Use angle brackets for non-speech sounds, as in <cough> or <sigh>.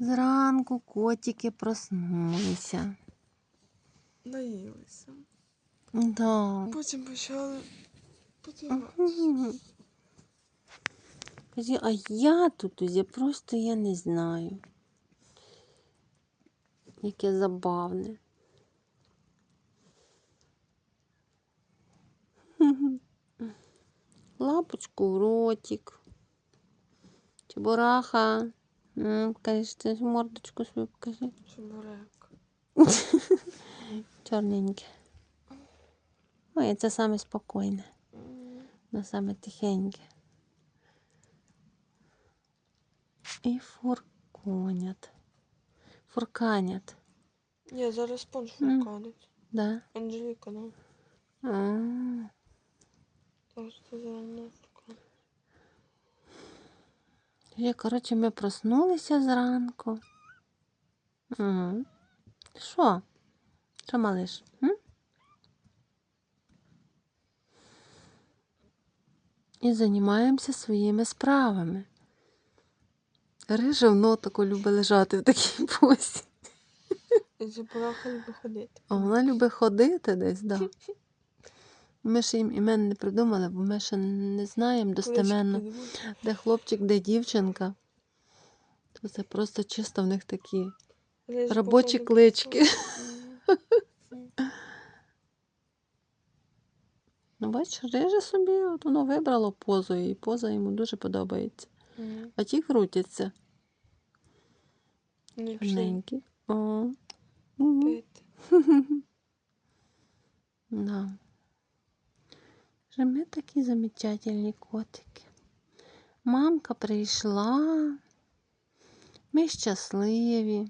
Зранку котики проснулися. Наїлися. Да. Потім почали потягати. А я тут уже просто я не знаю. Яке забавне. Лапочку в ротик. Чебураха. Ти мордочку свою покажи. Чебурек. <laughs> Чорненьке. Ой, це саме спокійне. На саме тихеньке. І фурконят. Фурканят. Ні, зараз спонж фурканить. Да. Анжеліка, ну. А, Так що зараз не фурканить. І, коротше, ми проснулися зранку. Угу. Що? Що, малиш? М? І займаємося своїми справами. Рижа в тако любить лежати в такій позі. І любить ходити. А вона любить ходити десь, да. <laughs> Ми ще їм імен не придумали, бо ми ще не знаємо достеменно, де хлопчик, де дівчинка. То це просто чисто в них такі робочі клички. Ну, бачиш, риже собі, от воно вибрало позу, і поза йому дуже подобається. А ті крутяться. Пішли Гарненькі. <laughs> Да. Же ми такі замечательні котики. Мамка прийшла. Ми щасливі.